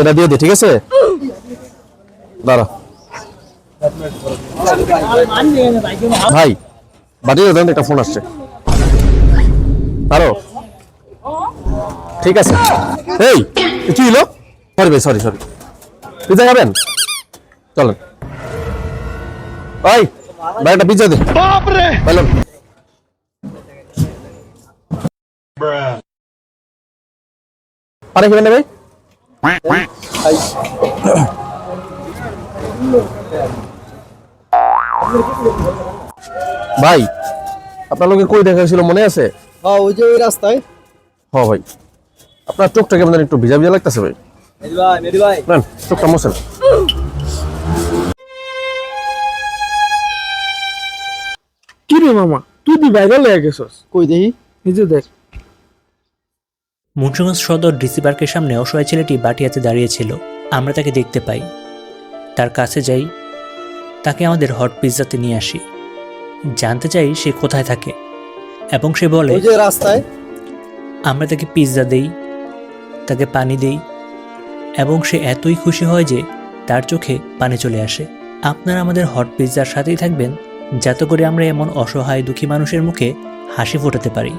এটা দিয়ে দে ঠিক আছে? দাঁড়া। ভাই বাটিয়ে দেন একটা ফোন আসছে। আরও ঠিক আছে। এই এ কি হলো? সরি ভাই সরি সরি পিজা খাবেন? চলেন। ভাই ভাই একটা পিজা দে। বাপরে! পানি খাবেন না ভাই ভাই আপনার লোকে কই দেখা মনে আছে? হ্যাঁ ওই যে ওই রাস্তায়। হ ভাই। আপনার চোখটা কেমন একটু ভিজা ভিজা লাগতেছে ভাই। ভাই ভাই। চোখটা মোছেন। কি রে মামা তুই দি বাইরে লেগে গেছস। কই দেখি? নিজে দেখ। মুন্সিগঞ্জ সদর ডিসি পার্কের সামনে অসহায় ছেলেটি বাটি হাতে দাঁড়িয়েছিল। আমরা তাকে দেখতে পাই। তার কাছে যাই। তাকে আমাদের হট পিৎজাতে নিয়ে আসি। জানতে চাই সে কোথায় থাকে এবং সে বলে ওই যে রাস্তায়। আমরা তাকে পিৎজা দেই তাকে পানি দেই এবং সে এতই খুশি হয় যে তার চোখে পানি চলে আসে। আপনারা আমাদের হট পিৎজার সাথেই থাকবেন যাতে করে আমরা এমন অসহায় দুঃখী মানুষের মুখে হাসি ফোটাতে পারি।